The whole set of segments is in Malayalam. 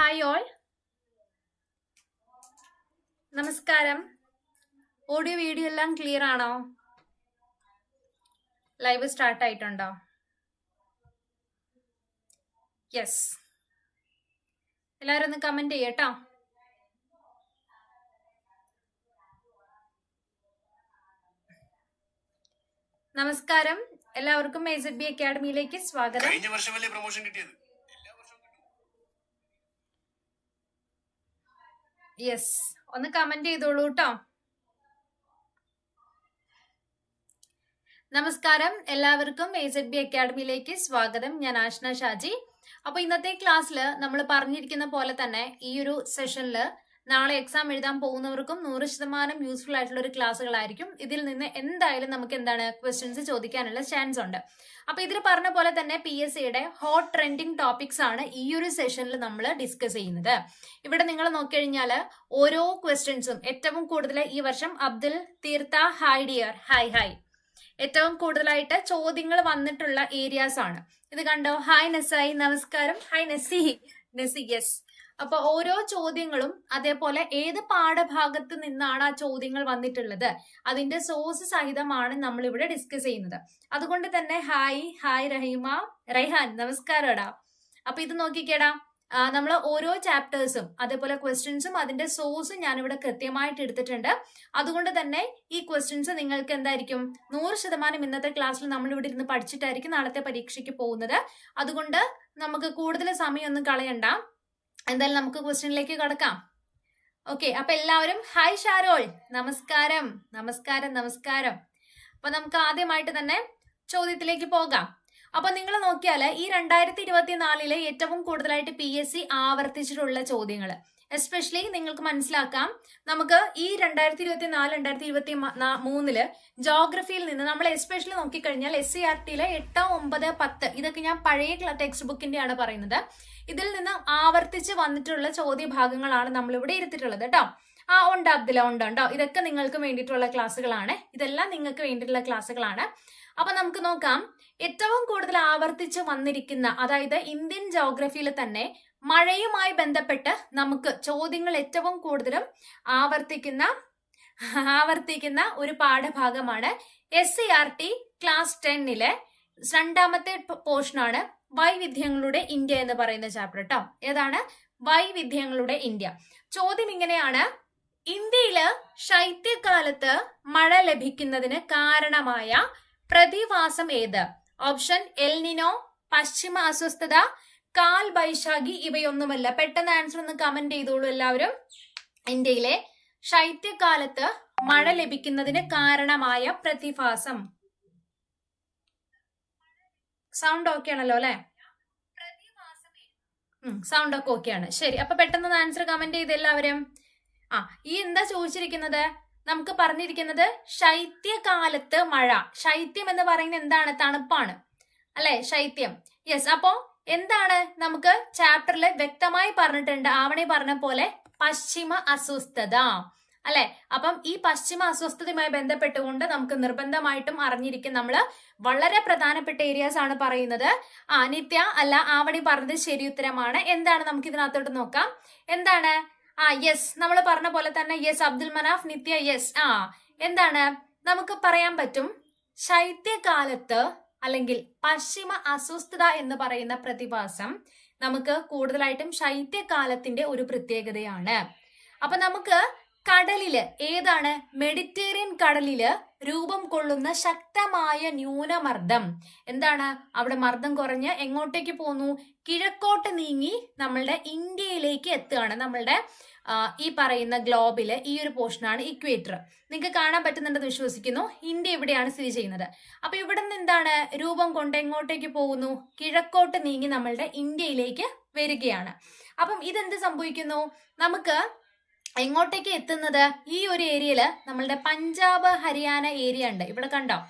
ഹായ് ഓൾ നമസ്കാരം. ഓഡിയോ വീഡിയോ എല്ലാം ക്ലിയർ ആണോ? ലൈവ് സ്റ്റാർട്ട് ആയിട്ടുണ്ടോ? യെസ് എല്ലാവരും ഒന്ന് കമന്റ് ചെയ്യട്ടോ. നമസ്കാരം. എല്ലാവർക്കും എസ് ബി അക്കാഡമിയിലേക്ക് സ്വാഗതം. കഴിഞ്ഞ വർഷമല്ലേ പ്രൊമോഷൻ കിട്ടിയത് എല്ലാ വർഷവും കിട്ടും യെസ് ഒന്ന് കമന്റ് ചെയ്തോളൂ കേട്ടോ നമസ്കാരം. എല്ലാവർക്കും എ സെഡ് ബി അക്കാഡമിയിലേക്ക് സ്വാഗതം. ഞാൻ ആഷ്ന ഷാജി. അപ്പൊ ഇന്നത്തെ ക്ലാസ്സിൽ നമ്മൾ പറഞ്ഞിരിക്കുന്ന പോലെ തന്നെ ഈ ഒരു സെഷനിൽ നാളെ എക്സാം എഴുതാൻ പോകുന്നവർക്കും നൂറ് ശതമാനം യൂസ്ഫുൾ ആയിട്ടുള്ള ഒരു ക്ലാസ്സുകളായിരിക്കും. ഇതിൽ നിന്ന് എന്തായാലും നമുക്ക് എന്താണ് ക്വസ്റ്റ്യൻസ് ചോദിക്കാനുള്ള ചാൻസ് ഉണ്ട്. അപ്പൊ ഇതിൽ പറഞ്ഞ പോലെ തന്നെ പി എസ് സിയുടെ ഹോട്ട് ട്രെൻഡിങ് ടോപ്പിക്സ് ആണ് ഈ ഒരു സെഷനിൽ നമ്മൾ ഡിസ്കസ് ചെയ്യുന്നത്. ഇവിടെ നിങ്ങൾ നോക്കിക്കഴിഞ്ഞാൽ ഓരോ ക്വസ്റ്റ്യൻസും ഏറ്റവും കൂടുതൽ ഈ വർഷം അബ്ദുൽ തീർത്ത ഹായ് ഡിയർ ഹായ് ഹായ് ഏറ്റവും കൂടുതലായിട്ട് ചോദ്യങ്ങൾ വന്നിട്ടുള്ള ഏരിയാസ് ആണ്. ഇത് കണ്ടോ? ഹായ് നസായി നമസ്കാരം. ഹായ് നസി നസി യെസ് അപ്പൊ ഓരോ ചോദ്യങ്ങളും അതേപോലെ ഏത് പാഠഭാഗത്ത് നിന്നാണ് ആ ചോദ്യങ്ങൾ വന്നിട്ടുള്ളത്? അതിന്റെ സോഴ്സ് സഹിതമാണ് നമ്മൾ ഇവിടെ ഡിസ്കസ് ചെയ്യുന്നത്. അതുകൊണ്ട് തന്നെ ഹായ് ഹായ് റഹീമ റൈഹാൻ നമസ്കാരടാ. അപ്പൊ ഇത് നോക്കിക്കേടാ. നമ്മൾ ഓരോ ചാപ്റ്റേഴ്സും അതേപോലെ ക്വസ്റ്റ്യൻസും അതിന്റെ സോഴ്സും ഞാൻ ഇവിടെ കൃത്യമായിട്ട് എടുത്തിട്ടുണ്ട്. അതുകൊണ്ട് തന്നെ ഈ ക്വസ്റ്റ്യൻസ് നിങ്ങൾക്ക് എന്തായിരിക്കും? നൂറ് ശതമാനം ഇന്നത്തെ ക്ലാസ്സിൽ നമ്മൾ ഇവിടെ ഇരുന്ന് പഠിച്ചിട്ടായിരിക്കും നാളത്തെ പരീക്ഷയ്ക്ക് പോകുന്നത്. അതുകൊണ്ട് നമുക്ക് കൂടുതൽ സമയമൊന്നും കളയണ്ട. എന്തായാലും നമുക്ക് ക്വസ്റ്റ്യനിലേക്ക് കടക്കാം. ഓക്കെ അപ്പൊ എല്ലാവരും ഹായ് ഷാരോൾ. നമസ്കാരം നമസ്കാരം നമസ്കാരം. അപ്പൊ നമുക്ക് ആദ്യമായിട്ട് തന്നെ ചോദ്യത്തിലേക്ക് പോകാം. അപ്പൊ നിങ്ങൾ നോക്കിയാൽ ഈ രണ്ടായിരത്തി ഇരുപത്തിനാലിലെ ഏറ്റവും കൂടുതലായിട്ട് പി ആവർത്തിച്ചിട്ടുള്ള ചോദ്യങ്ങൾ എസ്പെഷ്യലി നിങ്ങൾക്ക് മനസ്സിലാക്കാം നമുക്ക് ഈ രണ്ടായിരത്തി ഇരുപത്തി നാല് രണ്ടായിരത്തി ഇരുപത്തി മൂന്നിൽ ജോഗ്രഫിയിൽ നിന്ന് നമ്മൾ എസ്പെഷ്യലി നോക്കിക്കഴിഞ്ഞാൽ എസ് സി ആർ ടിയിലെ എട്ട് ഒമ്പത് പത്ത് ഇതൊക്കെ ഞാൻ പഴയ ടെക്സ്റ്റ് ബുക്കിന്റെയാണ് പറയുന്നത്. ഇതിൽ നിന്ന് ആവർത്തിച്ച് വന്നിട്ടുള്ള ചോദ്യ ഭാഗങ്ങളാണ് നമ്മൾ ഇവിടെ ഇരുത്തിയിട്ടുള്ളത് കേട്ടോ ആ ഉണ്ട് അബ്ദുല ഉണ്ട് ഉണ്ടോ. ഇതൊക്കെ നിങ്ങൾക്ക് വേണ്ടിയിട്ടുള്ള ക്ലാസ്സുകളാണ്. ഇതെല്ലാം നിങ്ങൾക്ക് വേണ്ടിയിട്ടുള്ള ക്ലാസ്സുകളാണ്. അപ്പൊ നമുക്ക് നോക്കാം ഏറ്റവും കൂടുതൽ ആവർത്തിച്ച് വന്നിരിക്കുന്ന അതായത് ഇന്ത്യൻ ജോഗ്രഫിയിൽ തന്നെ മഴയുമായി ബന്ധപ്പെട്ട് നമുക്ക് ചോദ്യങ്ങൾ ഏറ്റവും കൂടുതലും ആവർത്തിക്കുന്ന ആവർത്തിക്കുന്ന ഒരു പാഠഭാഗമാണ് S C R T class ടെന്നിലെ രണ്ടാമത്തെ പോർഷനാണ് വൈവിധ്യങ്ങളുടെ ഇന്ത്യ എന്ന് പറയുന്ന ചാപ്റ്റർ കേട്ടോ ഏതാണ്? വൈവിധ്യങ്ങളുടെ ഇന്ത്യ. ചോദ്യം ഇങ്ങനെയാണ്. ഇന്ത്യയിൽ ശൈത്യകാലത്ത് മഴ ലഭിക്കുന്നതിന് കാരണമായ പ്രതിഭാസം ഏത്? ഓപ്ഷൻ എൽനിനോ പശ്ചിമ അസ്വസ്ഥത കാൽ ബൈശാഖി ഇവയൊന്നുമല്ല. പെട്ടെന്ന് ആൻസർ ഒന്ന് കമന്റ് ചെയ്തോളൂ എല്ലാവരും. ഇന്ത്യയിലെ ശൈത്യകാലത്ത് മഴ ലഭിക്കുന്നതിന് കാരണമായ പ്രതിഭാസം. സൗണ്ട് ഓക്കെ ആണല്ലോ അല്ലെ? സൗണ്ട് ഒക്കെ ഓക്കെ ആണ്. ശരി അപ്പൊ പെട്ടെന്ന് ആൻസർ കമന്റ് ചെയ്ത് എല്ലാവരും. ആ ഈ എന്താ ചോദിച്ചിരിക്കുന്നത്? നമുക്ക് പറഞ്ഞിരിക്കുന്നത് ശൈത്യകാലത്ത് മഴ. ശൈത്യം എന്ന് പറയുന്നത് എന്താണ്? തണുപ്പാണ്. അല്ലെ? ശൈത്യം. യെസ് അപ്പോ എന്താണ് നമുക്ക് ചാപ്റ്ററിൽ വ്യക്തമായി പറഞ്ഞിട്ടുണ്ട് ആവണി പറഞ്ഞ പോലെ പശ്ചിമ അസ്വസ്ഥത അല്ലെ? അപ്പം ഈ പശ്ചിമ അസ്വസ്ഥതയുമായി ബന്ധപ്പെട്ടുകൊണ്ട് നമുക്ക് നിർബന്ധമായിട്ടും അറിഞ്ഞിരിക്കും നമ്മൾ വളരെ പ്രധാനപ്പെട്ട ഏരിയാസ് ആണ് പറയുന്നത്. ആ നിത്യ അല്ല ആവണി പറഞ്ഞത് ശരി ഉത്തരമാണ്. എന്താണ് നമുക്ക് ഇതിനകത്തോട്ട് നോക്കാം? എന്താണ്? ആ യെസ് നമ്മൾ പറഞ്ഞ പോലെ തന്നെ യെസ് അബ്ദുൽ മനാഫ് നിത്യ യെസ് ആ എന്താണ്? നമുക്ക് പറയാൻ പറ്റും ശൈത്യകാലത്ത് അല്ലെങ്കിൽ പശ്ചിമ അസ്വസ്ഥത എന്ന് പറയുന്ന പ്രതിഭാസം നമുക്ക് കൂടുതലായിട്ടും ശൈത്യകാലത്തിന്റെ ഒരു പ്രത്യേകതയാണ്. അപ്പൊ നമുക്ക് കടലിൽ ഏതാണ്? മെഡിറ്റേറിയൻ കടലിൽ രൂപം കൊള്ളുന്ന ശക്തമായ ന്യൂനമർദ്ദം. എന്താണ്? അവിടെ മർദ്ദം കുറഞ്ഞ് എങ്ങോട്ടേക്ക് പോന്നു? കിഴക്കോട്ട് നീങ്ങി നമ്മളുടെ ഇന്ത്യയിലേക്ക് എത്തുകയാണ്. നമ്മളുടെ ഈ പറയുന്ന ഗ്ലോബിലെ ഈ ഒരു പോർഷനാണ് ഇക്വേറ്റർ. നിങ്ങൾക്ക് കാണാൻ പറ്റുന്നുണ്ടെന്ന് വിശ്വസിക്കുന്നു. ഇന്ത്യ ഇവിടെയാണ് സ്ഥിതി ചെയ്യുന്നത്. അപ്പൊ ഇവിടെ നിന്ന് എന്താണ് രൂപം കൊണ്ട് എങ്ങോട്ടേക്ക് പോകുന്നു? കിഴക്കോട്ട് നീങ്ങി നമ്മളുടെ ഇന്ത്യയിലേക്ക് വരികയാണ്. അപ്പം ഇതെന്ത് സംഭവിക്കുന്നു? നമുക്ക് എങ്ങോട്ടേക്ക് എത്തുന്നത്? ഈ ഒരു ഏരിയയിൽ നമ്മളുടെ പഞ്ചാബ് ഹരിയാന ഏരിയ ഉണ്ട്. ഇവിടെ കണ്ടോ?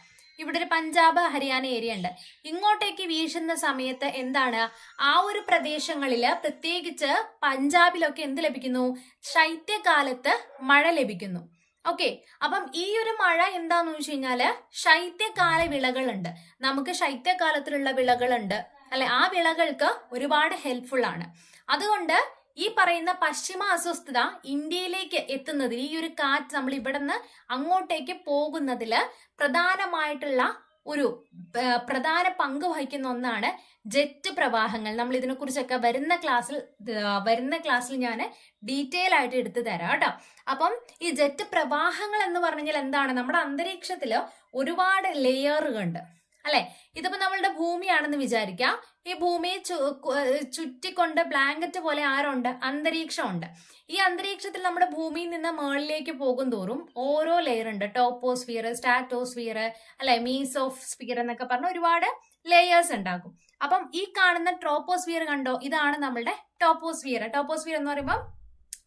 ഇവിടെ ഒരു പഞ്ചാബ് ഹരിയാന ഏരിയ ഉണ്ട്. ഇങ്ങോട്ടേക്ക് വീശുന്ന സമയത്ത് എന്താണ്? ആ ഒരു പ്രദേശങ്ങളിൽ പ്രത്യേകിച്ച് പഞ്ചാബിലൊക്കെ എന്ത് ലഭിക്കുന്നു? ശൈത്യകാലത്ത് മഴ ലഭിക്കുന്നു. ഓക്കെ അപ്പം ഈ ഒരു മഴ എന്താന്ന് വെച്ച് കഴിഞ്ഞാൽ ശൈത്യകാല വിളകളുണ്ട്. നമുക്ക് ശൈത്യകാലത്തിലുള്ള വിളകളുണ്ട്. അല്ലെ? ആ വിളകൾക്ക് ഒരുപാട് ഹെൽപ്ഫുൾ ആണ്. അതുകൊണ്ട് ഈ പറയുന്ന പശ്ചിമ അസ്വസ്ഥത ഇന്ത്യയിലേക്ക് എത്തുന്നതിൽ ഈ ഒരു കാറ്റ് നമ്മൾ ഇവിടെ നിന്ന് അങ്ങോട്ടേക്ക് പോകുന്നതിൽ പ്രധാനമായിട്ടുള്ള ഒരു പ്രധാന പങ്ക് വഹിക്കുന്ന ഒന്നാണ് ജെറ്റ് പ്രവാഹങ്ങൾ. നമ്മൾ ഇതിനെക്കുറിച്ചൊക്കെ വരുന്ന ക്ലാസ്സിൽ വരുന്ന ക്ലാസ്സിൽ ഞാൻ ഡീറ്റെയിൽ ആയിട്ട് എടുത്തു തരാം കേട്ടോ. അപ്പം ഈ ജെറ്റ് പ്രവാഹങ്ങൾ എന്ന് പറഞ്ഞാൽ എന്താണ്? നമ്മുടെ അന്തരീക്ഷത്തിൽ ഒരുപാട് ലെയറുകളുണ്ട് അല്ലെ? ഇതിപ്പോ നമ്മളുടെ ഭൂമിയാണെന്ന് വിചാരിക്കാം. ഈ ഭൂമിയെ ചുറ്റിക്കൊണ്ട് ബ്ലാങ്കറ്റ് പോലെ ആരുണ്ട്? അന്തരീക്ഷമുണ്ട്. ഈ അന്തരീക്ഷത്തിൽ നമ്മുടെ ഭൂമിയിൽ നിന്ന് മുകളിലേക്ക് പോകും തോറും ഓരോ ലെയർ ഉണ്ട്. ടോപ്പോസ്ഫിയർ സ്റ്റാറ്റോസ്ഫിയർ അല്ലെ മീസോസ്ഫിയർ എന്നൊക്കെ പറഞ്ഞ ഒരുപാട് ലെയേഴ്സ് ഉണ്ടാകും അപ്പം ഈ കാണുന്ന ട്രോപ്പോസ്ഫിയർ കണ്ടോ? ഇതാണ് നമ്മളുടെ ടോപ്പോസ്ഫിയർ ടോപ്പോസ്ഫിയർ എന്ന് പറയുമ്പോൾ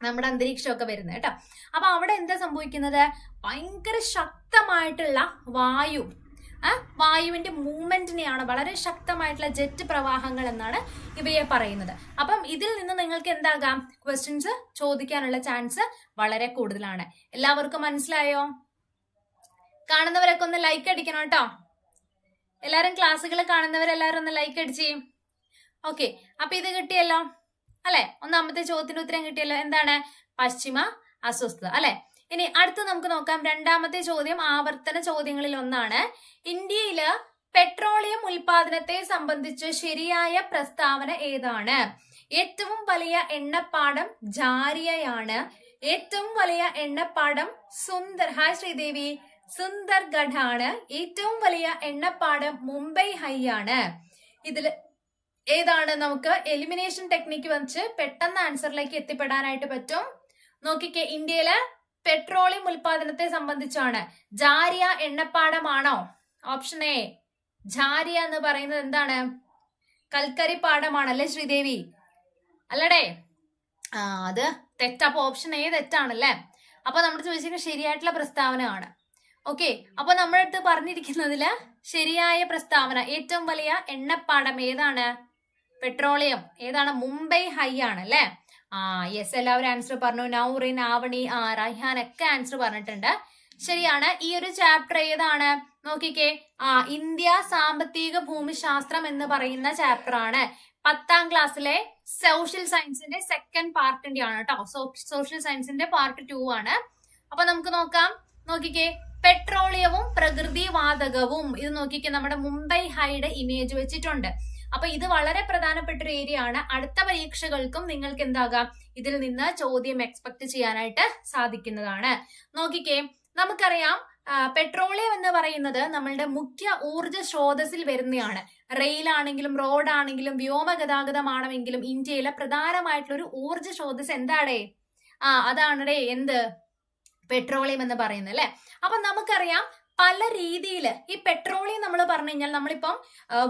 നമ്മുടെ അന്തരീക്ഷമൊക്കെ വരുന്നത് കേട്ടോ. അപ്പൊ അവിടെ എന്താ സംഭവിക്കുന്നത്? ഭയങ്കര ശക്തമായിട്ടുള്ള വായു വായുവിന്റെ മൂവ്മെന്റിനെയാണ് വളരെ ശക്തമായിട്ടുള്ള ജെറ്റ് പ്രവാഹങ്ങൾ എന്നാണ് ഇവയെ പറയുന്നത്. അപ്പം ഇതിൽ നിന്ന് നിങ്ങൾക്ക് എന്താകാം? ക്വസ്റ്റ്യൻസ് ചോദിക്കാനുള്ള ചാൻസ് വളരെ കൂടുതലാണ്. എല്ലാവർക്കും മനസ്സിലായോ? കാണുന്നവരൊക്കെ ഒന്ന് ലൈക്ക് അടിക്കണം കേട്ടോ. എല്ലാരും ക്ലാസ്സുകൾ കാണുന്നവരെല്ലാരും ഒന്ന് ലൈക്ക് അടിച്ചേ. ഓക്കെ അപ്പൊ ഇത് കിട്ടിയല്ലോ. അല്ലെ? ഒന്നാമത്തെ ചോദ്യത്തിന് ഉത്തരം കിട്ടിയല്ലോ. എന്താണ്? പശ്ചിമ അസ്വസ്ഥത. അല്ലെ? ഇനി അടുത്ത് നമുക്ക് നോക്കാം. രണ്ടാമത്തെ ചോദ്യം ആവർത്തന ചോദ്യങ്ങളിൽ ഒന്നാണ്. ഇന്ത്യയിൽ പെട്രോളിയം ഉൽപാദനത്തെ സംബന്ധിച്ച് ശരിയായ പ്രസ്താവന ഏതാണ്? ഏറ്റവും വലിയ എണ്ണപ്പാടം ജാരിയയാണ്. ഏറ്റവും വലിയ എണ്ണപ്പാടം സുന്ദർ ഹായ് ശ്രീദേവി. സുന്ദർഗഡ് ആണ് ഏറ്റവും വലിയ എണ്ണപ്പാടം മുംബൈ ഹൈ ആണ് ഇതിൽ ഏതാണ് നമുക്ക് എലിമിനേഷൻ ടെക്നിക്ക് വെച്ച് പെട്ടെന്ന് ആൻസറിലേക്ക് എത്തിപ്പെടാനായിട്ട് പറ്റും? നോക്കിക്കേ ഇന്ത്യയിലെ പെട്രോളിയം ഉൽപാദനത്തെ സംബന്ധിച്ചാണ്. ജാരിയ എണ്ണപ്പാടമാണോ? ഓപ്ഷൻ എ ജാരിയ എന്ന് പറയുന്നത് എന്താണ്? കൽക്കരി പാടമാണല്ലേ ശ്രീദേവി? അല്ലടേ. ആ അത് തെറ്റപ്പോ ഓപ്ഷൻ എ തെറ്റാണല്ലേ? അപ്പൊ നമ്മൾ ചോദിച്ചിരിക്കുന്ന ശരിയായിട്ടുള്ള പ്രസ്താവന ആണ് ഓക്കെ അപ്പൊ നമ്മുടെ അടുത്ത് പറഞ്ഞിരിക്കുന്നതിൽ ശരിയായ പ്രസ്താവന ഏറ്റവും വലിയ എണ്ണപ്പാടം ഏതാണ്? പെട്രോളിയം. ഏതാണ്? മുംബൈ ഹൈ ആണ് അല്ലേ? ആ യെസ് എല്ലാവരും ആൻസർ പറഞ്ഞു. നൗറിൻ ആവണി ആ റൈഹാൻ ഒക്കെ ആൻസർ പറഞ്ഞിട്ടുണ്ട്. ശരിയാണ് ഈ ഒരു ചാപ്റ്റർ ഏതാണ്? നോക്കിക്കേ. ആ ഇന്ത്യ സാമ്പത്തിക ഭൂമിശാസ്ത്രം എന്ന് പറയുന്ന ചാപ്റ്റർ ആണ്. പത്താം ക്ലാസ്സിലെ സോഷ്യൽ സയൻസിന്റെ സെക്കൻഡ് പാർട്ടിന്റെ ആണ് കേട്ടോ സോഷ്യൽ സയൻസിന്റെ പാർട്ട് ടു ആണ്. അപ്പൊ നമുക്ക് നോക്കാം. നോക്കിക്കേ. പെട്രോളിയവും പ്രകൃതി വാതകവും ഇത് നോക്കിക്കേ നമ്മുടെ മുംബൈ ഹൈഡ് ഇമേജ് വെച്ചിട്ടുണ്ട്. അപ്പൊ ഇത് വളരെ പ്രധാനപ്പെട്ട ഒരു ഏരിയ ആണ്. അടുത്ത പരീക്ഷകൾക്കും നിങ്ങൾക്ക് എന്താകാം? ഇതിൽ നിന്ന് ചോദ്യം എക്സ്പെക്ട് ചെയ്യാനായിട്ട് സാധിക്കുന്നതാണ്. നോക്കിക്കേ നമുക്കറിയാം പെട്രോളിയം എന്ന് പറയുന്നത് നമ്മളുടെ മുഖ്യ ഊർജ സ്രോതസ്സിൽ വരുന്നതാണ് റെയിലാണെങ്കിലും റോഡാണെങ്കിലും വ്യോമ ഗതാഗതമാണെങ്കിലും ഇന്ത്യയിലെ പ്രധാനമായിട്ടുള്ള ഒരു ഊർജ സ്രോതസ് എന്താടേ? ആ അതാണടേ എന്ത്? പെട്രോളിയം എന്ന് പറയുന്നത് അല്ലെ? അപ്പൊ നമുക്കറിയാം പല രീതിയിൽ ഈ പെട്രോളിയം നമ്മൾ പറഞ്ഞു കഴിഞ്ഞാൽ നമ്മളിപ്പം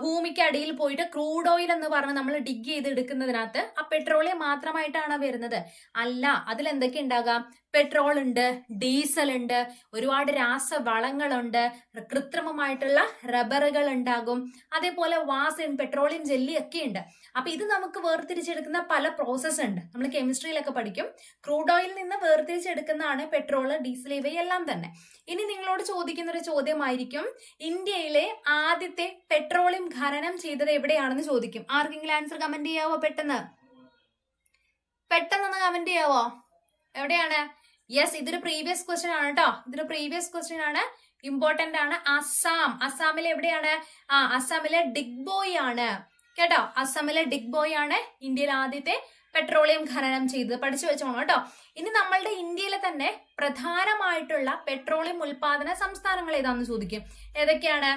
ഭൂമിക്ക് അടിയിൽ പോയിട്ട് ക്രൂഡ് ഓയിൽ എന്ന് പറഞ്ഞ് നമ്മൾ ഡിഗ് ചെയ്ത് എടുക്കുന്നതിനകത്ത് ആ പെട്രോളിയം മാത്രമായിട്ടാണ് വരുന്നത്? അല്ല അതിൽ എന്തൊക്കെ ഉണ്ടാകാം? പെട്രോൾ ഉണ്ട് ഡീസൽ ഉണ്ട് ഒരുപാട് രാസവളങ്ങളുണ്ട് കൃത്രിമമായിട്ടുള്ള റബ്ബറുകൾ ഉണ്ടാകും അതേപോലെ വാസൻ പെട്രോളിയം ജെല്ലി ഒക്കെ ഉണ്ട് അപ്പൊ ഇത് നമുക്ക് വേർതിരിച്ചെടുക്കുന്ന പല പ്രോസസ്സ് ഉണ്ട്. നമ്മൾ കെമിസ്ട്രിയിലൊക്കെ പഠിക്കും. ക്രൂഡ് ഓയിൽ നിന്ന് വേർതിരിച്ചെടുക്കുന്നതാണ് പെട്രോൾ ഡീസൽ ഇവയെല്ലാം തന്നെ. ഇനി നിങ്ങളോട് ചോദിക്കുന്ന ഒരു ചോദ്യമായിരിക്കും. ഇന്ത്യയിലെ ആദ്യത്തെ പെട്രോളിയം ഖനനം ചെയ്തത് എവിടെയാണെന്ന് ചോദിക്കും. ആർക്കെങ്കിലും ആൻസർ കമന്റ് ചെയ്യാവോ പെട്ടെന്ന്? പെട്ടെന്നൊന്ന് കമന്റ് ചെയ്യാവോ? എവിടെയാണ്? യെസ് ഇതൊരു പ്രീവിയസ് ക്വസ്റ്റ്യൻ ആണ് കേട്ടോ ഇതൊരു പ്രീവിയസ് ക്വസ്റ്റ്യൻ ആണ്. ഇമ്പോർട്ടന്റ് ആണ്. അസാം അസാമിലെ എവിടെയാണ്? ആ അസാമിലെ ഡിഗ്ബോയ് ആണ്. കേട്ടോ? അസാമിലെ ഡിഗ്ബോയ് ആണ് ഇന്ത്യയിൽ ആദ്യത്തെ പെട്രോളിയം ഖനനം ചെയ്തത്. പഠിച്ചു വെച്ചോണം കേട്ടോ ഇനി നമ്മളുടെ ഇന്ത്യയിലെ തന്നെ പ്രധാനമായിട്ടുള്ള പെട്രോളിയം ഉൽപാദന സംസ്ഥാനങ്ങൾ ഏതാണെന്ന് ചോദിക്കും. ഏതൊക്കെയാണ്?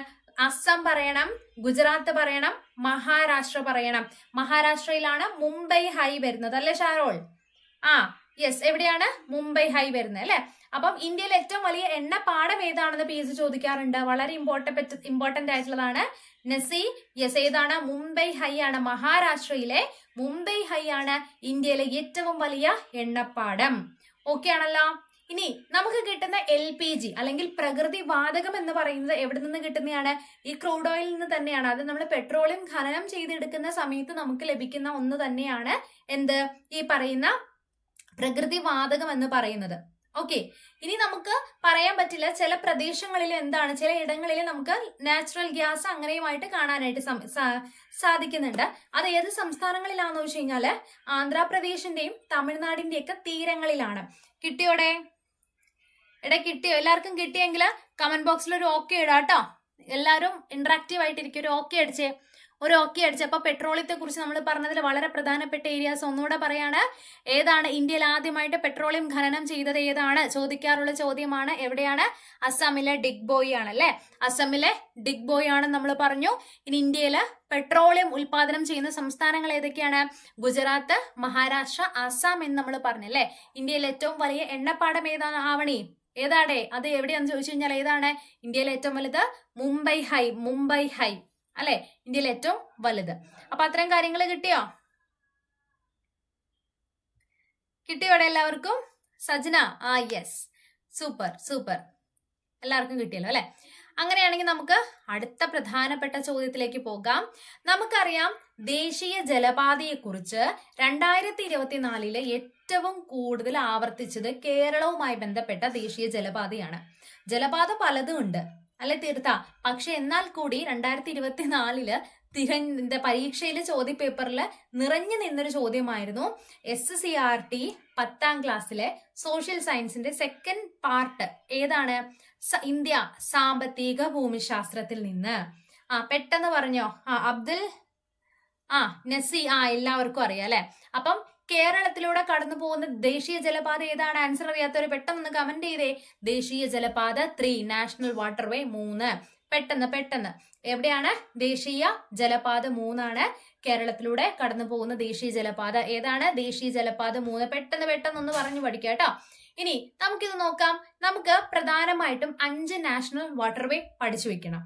അസം പറയണം ഗുജറാത്ത് പറയണം മഹാരാഷ്ട്ര പറയണം. മഹാരാഷ്ട്രയിലാണ് മുംബൈ ഹൈ വരുന്നത്. അല്ലേ ഷാരോൾ? ആ യെസ് എവിടെയാണ്? മുംബൈ ഹൈ വരുന്നത് അല്ലെ? അപ്പം ഇന്ത്യയിലെ ഏറ്റവും വലിയ എണ്ണ പാടം ഏതാണെന്ന് പി എസ് ചോദിക്കാറുണ്ട്. വളരെ ഇമ്പോർട്ടന്റ് ഇമ്പോർട്ടന്റ് ആയിട്ടുള്ളതാണ്. നെസി യെസ് ഏതാണ്? മുംബൈ ഹൈ ആണ് മഹാരാഷ്ട്രയിലെ. മുംബൈ ഹൈ ആണ് ഇന്ത്യയിലെ ഏറ്റവും വലിയ എണ്ണപ്പാടം ഓക്കെ ആണല്ലോ? ഇനി നമുക്ക് കിട്ടുന്ന എൽ പി ജി അല്ലെങ്കിൽ പ്രകൃതി വാതകം എന്ന് പറയുന്നത് എവിടെ നിന്ന് കിട്ടുന്നതാണ്? ഈ ക്രൂഡ് ഓയിൽ നിന്ന് തന്നെയാണ്. അത് നമ്മൾ പെട്രോളിയം ഖനനം ചെയ്തെടുക്കുന്ന സമയത്ത് നമുക്ക് ലഭിക്കുന്ന ഒന്ന് തന്നെയാണ്. എന്ത്? ഈ പറയുന്ന പ്രകൃതി വാതകം എന്ന് പറയുന്നത്. ഓക്കെ ഇനി നമുക്ക് പറയാൻ പറ്റില്ല ചില പ്രദേശങ്ങളിൽ എന്താണ് ചില ഇടങ്ങളിൽ നമുക്ക് നാച്ചുറൽ ഗ്യാസ് അങ്ങനെയുമായിട്ട് കാണാനായിട്ട് സാധിക്കുന്നുണ്ട്. അത് ഏത് സംസ്ഥാനങ്ങളിലാണെന്ന് വെച്ച് കഴിഞ്ഞാൽ ആന്ധ്രാപ്രദേശിന്റെയും തമിഴ്നാടിന്റെയും ഒക്കെ തീരങ്ങളിലാണ്. കിട്ടിയോടെ? എടാ കിട്ടിയോ? എല്ലാവർക്കും കിട്ടിയെങ്കിൽ കമന്റ് ബോക്സിൽ ഒരു ഓക്കെ ഇടാട്ടോ. എല്ലാവരും ഇന്ററാക്റ്റീവ് ആയിട്ടിരിക്കും ഒരു ഓക്കെ അടിച്ചേ. ഒരു ഓക്കെ അടിച്ച്. അപ്പൊ പെട്രോളിയത്തെ കുറിച്ച് നമ്മൾ പറഞ്ഞതിൽ വളരെ പ്രധാനപ്പെട്ട ഏരിയാസ് ഒന്നുകൂടെ പറയാണ്. ഏതാണ് ഇന്ത്യയിൽ ആദ്യമായിട്ട് പെട്രോളിയം ഖനനം ചെയ്തത്? ഏതാണ്? ചോദിക്കാറുള്ള ചോദ്യമാണ്. എവിടെയാണ്? അസമിലെ ഡിഗ്ബോയ് ആണ് അല്ലെ? അസമിലെ ഡിഗ്ബോയ് ആണെന്ന് നമ്മൾ പറഞ്ഞു. ഇനി ഇന്ത്യയിൽ പെട്രോളിയം ഉൽപാദനം ചെയ്യുന്ന സംസ്ഥാനങ്ങൾ ഏതൊക്കെയാണ്? ഗുജറാത്ത് മഹാരാഷ്ട്ര ആസാം എന്ന് നമ്മൾ പറഞ്ഞല്ലേ ഇന്ത്യയിലെ ഏറ്റവും വലിയ എണ്ണപ്പാടം ഏതാണ്? ആവണി. ഏതാടേ? അത് എവിടെയാണെന്ന് ചോദിച്ചു കഴിഞ്ഞാൽ ഏതാണ്? ഇന്ത്യയിലെ ഏറ്റവും വലുത് മുംബൈ ഹൈ മുംബൈ ഹൈ. അല്ലെ? ഇന്ത്യയിലെ ഏറ്റവും വലുത്. അപ്പൊ അത്തരം കാര്യങ്ങൾ കിട്ടിയോ? കിട്ടിയോടെ എല്ലാവർക്കും? സജന? ആ യെസ് സൂപ്പർ സൂപ്പർ എല്ലാവർക്കും കിട്ടിയല്ലോ അല്ലെ? അങ്ങനെയാണെങ്കിൽ നമുക്ക് അടുത്ത പ്രധാനപ്പെട്ട ചോദ്യത്തിലേക്ക് പോകാം. നമുക്കറിയാം ദേശീയ ജലപാതയെക്കുറിച്ച് രണ്ടായിരത്തി ഇരുപത്തിനാലിൽ ഏറ്റവും കൂടുതൽ ആവർത്തിച്ചത് കേരളവുമായി ബന്ധപ്പെട്ട ദേശീയ ജലപാതയാണ്. ജലപാത പലതും ഉണ്ട്. അല്ലെ തീർത്ത. പക്ഷെ എന്നാൽ കൂടി രണ്ടായിരത്തി ഇരുപത്തിനാലിൽ തിരഞ്ഞ പരീക്ഷയിലെ ചോദ്യപേപ്പറിൽ നിറഞ്ഞു നിന്നൊരു ചോദ്യമായിരുന്നു എസ് സി ആർ ടി പത്താം ക്ലാസ്സിലെ സോഷ്യൽ സയൻസിന്റെ സെക്കൻഡ് പാർട്ട്. ഏതാണ്? ഇന്ത്യ സാമ്പത്തിക ഭൂമിശാസ്ത്രത്തിൽ നിന്ന്. ആ പെട്ടെന്ന് പറഞ്ഞോ. ആ അബ്ദുൽ ആ നസി ആ എല്ലാവർക്കും അറിയാം അല്ലെ? അപ്പം കേരളത്തിലൂടെ കടന്നു പോകുന്ന ദേശീയ ജലപാത ഏതാണ്? ആൻസർ അറിയാത്തവർ പെട്ടെന്ന് കമന്റ് ചെയ്തേ. ദേശീയ ജലപാത ത്രീ നാഷണൽ വാട്ടർവേ മൂന്ന്. പെട്ടെന്ന് പെട്ടെന്ന്. എവിടെയാണ്? ദേശീയ ജലപാത മൂന്നാണ്. കേരളത്തിലൂടെ കടന്നു പോകുന്ന ദേശീയ ജലപാത ഏതാണ്? ദേശീയ ജലപാത മൂന്ന്. പെട്ടെന്ന് പെട്ടെന്ന് ഒന്ന് പറഞ്ഞു പഠിക്കാം കേട്ടോ. ഇനി നമുക്കിത് നോക്കാം. നമുക്ക് പ്രധാനമായിട്ടും അഞ്ച് നാഷണൽ വാട്ടർവേ പഠിച്ചു വെക്കണം.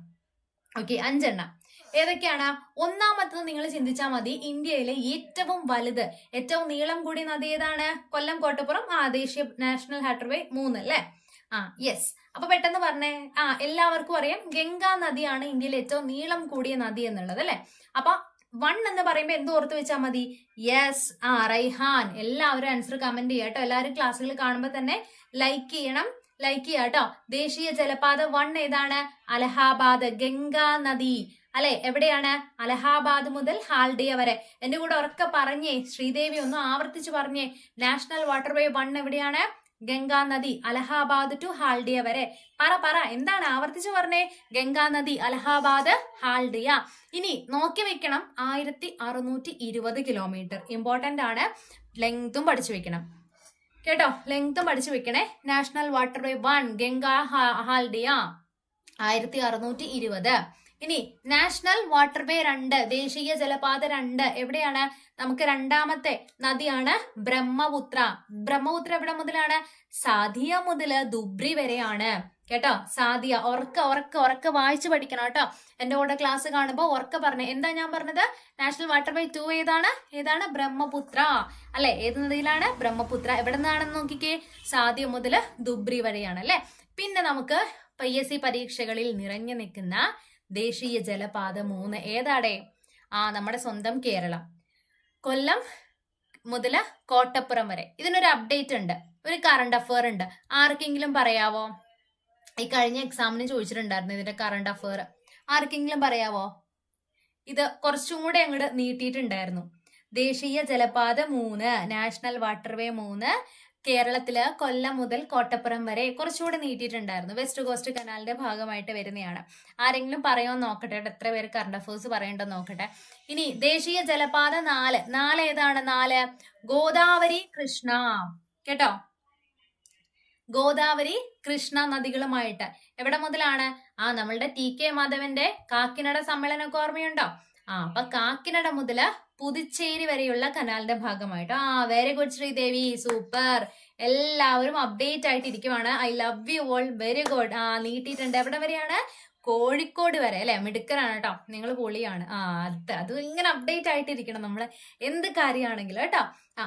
ഓക്കെ അഞ്ചെണ്ണം. ഏതൊക്കെയാണ്? ഒന്നാമത്തത് നിങ്ങൾ ചിന്തിച്ചാൽ മതി ഇന്ത്യയിലെ ഏറ്റവും വലുത് ഏറ്റവും നീളം കൂടിയ നദി ഏതാണ്? കൊല്ലം കോട്ടപ്പുറം ആ ദേശീയ നാഷണൽ ഹാട്ടർവേ മൂന്ന് അല്ലേ? ആ യെസ് അപ്പൊ പെട്ടെന്ന് പറഞ്ഞേ ആ എല്ലാവർക്കും അറിയാം ഗംഗാ നദിയാണ് ഇന്ത്യയിലെ ഏറ്റവും നീളം കൂടിയ നദി എന്നുള്ളത് അല്ലെ? അപ്പൊ വൺ എന്ന് പറയുമ്പോൾ എന്ത് ഓർത്ത് വെച്ചാൽ മതി? യെസ് ആ റൈഹാൻ. എല്ലാവരും ആൻസർ കമന്റ് ചെയ്യാം കേട്ടോ. എല്ലാവരും ക്ലാസ്സുകൾ കാണുമ്പോൾ തന്നെ ലൈക്ക് ചെയ്യണം ലൈക്ക് ചെയ്യാം കേട്ടോ. ദേശീയ ജലപാത വൺ ഏതാണ്? അലഹാബാദ് ഗംഗാ നദി. അല്ലെ? എവിടെയാണ്? അലഹാബാദ് മുതൽ ഹാൽഡിയ വരെ. എന്റെ കൂടെ ഉറക്കെ പറഞ്ഞേ ശ്രീദേവി ഒന്ന് ആവർത്തിച്ചു പറഞ്ഞേ. നാഷണൽ വാട്ടർവേ വൺ എവിടെയാണ്? ഗംഗാ നദി അലഹാബാദ് ടു ഹാൽഡിയ വരെ. പറ പറ എന്താണ് ആവർത്തിച്ചു പറഞ്ഞേ? ഗംഗാ നദി അലഹാബാദ് ഹാൽഡിയ ഇനി നോക്കി വെക്കണം ആയിരത്തി അറുന്നൂറ്റി ഇരുപത് കിലോമീറ്റർ. ഇമ്പോർട്ടന്റ് ആണ്. ലെങ്തും പഠിച്ചു വെക്കണം. കേട്ടോ? ലെങ്തും പഠിച്ചു വെക്കണേ. National waterway one Ganga Haldia ആയിരത്തി അറുന്നൂറ്റി ഇരുപത്. ഇനി നാഷണൽ വാട്ടർവേ രണ്ട് ദേശീയ ജലപാത രണ്ട്. എവിടെയാണ്? നമുക്ക് രണ്ടാമത്തെ നദിയാണ് ബ്രഹ്മപുത്ര. ബ്രഹ്മപുത്ര എവിടെ മുതലാണ്? സാധിയ മുതൽ ദുബ്രി വരെയാണ്. കേട്ടോ? സാധിയ ഉറക്ക ഉറക്ക ഉറക്ക വായിച്ചു പഠിക്കണം കേട്ടോ. എന്റെ കൂടെ ക്ലാസ് കാണുമ്പോൾ ഉറക്ക പറഞ്ഞു. എന്താ ഞാൻ പറഞ്ഞത്? നാഷണൽ വാട്ടർവേ ടു ഏതാണ്? ഏതാണ്? ബ്രഹ്മപുത്ര. അല്ലെ? ഏത് നദിയിലാണ്? ബ്രഹ്മപുത്ര. എവിടെ നിന്നാണെന്ന് നോക്കിക്കേ? സാധിയ മുതൽ ദുബ്രി വരെയാണ് അല്ലെ? പിന്നെ നമുക്ക് പി എസ് സി പരീക്ഷകളിൽ നിറഞ്ഞു നിൽക്കുന്ന ദേശീയ ജലപാത മൂന്ന്. ഏതാടേ? ആ നമ്മുടെ സ്വന്തം കേരളം. കൊല്ലം മുതല കോട്ടപ്പുറം വരെ. ഇതിനൊരു അപ്ഡേറ്റ് ഉണ്ട്. ഒരു കറണ്ട് അഫയർ ഉണ്ട്. ആർക്കെങ്കിലും പറയാവോ? ഈ കഴിഞ്ഞ എക്സാമിന് ചോദിച്ചിട്ടുണ്ടായിരുന്നു ഇതിന്റെ കറണ്ട് അഫയർ ആർക്കെങ്കിലും പറയാവോ? ഇത് കുറച്ചും കൂടെ അങ്ങോട്ട് നീട്ടിയിട്ടുണ്ടായിരുന്നു. ദേശീയ ജലപാത മൂന്ന് നാഷണൽ വാട്ടർവേ മൂന്ന് കേരളത്തിൽ കൊല്ലം മുതൽ കോട്ടപ്പുറം വരെ കുറച്ചുകൂടെ നീട്ടിയിട്ടുണ്ടായിരുന്നു. വെസ്റ്റ് കോസ്റ്റ് കനാലിന്റെ ഭാഗമായിട്ട് വരുന്നതാണ് ആരെങ്കിലും പറയോ നോക്കട്ടെ എത്ര പേര് കറണ്ട് അഫേഴ്സ് പറയണ്ടോ നോക്കട്ടെ. ഇനി ദേശീയ ജലപാത നാല്. നാല് ഏതാണ്? നാല്. ഗോദാവരി കൃഷ്ണ. കേട്ടോ? ഗോദാവരി കൃഷ്ണ നദികളുമായിട്ട്. എവിടെ മുതലാണ്? ആ നമ്മളുടെ ടി കെ മാധവന്റെ കാക്കിനട സമ്മേളനമൊക്കെ ഓർമ്മയുണ്ടോ? ആ അപ്പൊ കാക്കിനട മുതൽ പുതുച്ചേരി വരെയുള്ള കനാലിന്റെ ഭാഗമായിട്ട്. ആ വെരി ഗുഡ് ശ്രീദേവി സൂപ്പർ. എല്ലാവരും അപ്ഡേറ്റ് ആയിട്ട് ഇരിക്കുവാണ്. I love you all very good ആ നീട്ടിയിട്ടുണ്ട്. എവിടെ വരെയാണ്? കോഴിക്കോട് വരെ അല്ലെ? മിടുക്കറാണ് കേട്ടോ. നിങ്ങൾ പൊളിയാണ്. ആ അത് അത് ഇങ്ങനെ അപ്ഡേറ്റ് ആയിട്ട് ഇരിക്കണം നമ്മൾ. എന്ത് കാര്യമാണെങ്കിലും കേട്ടോ.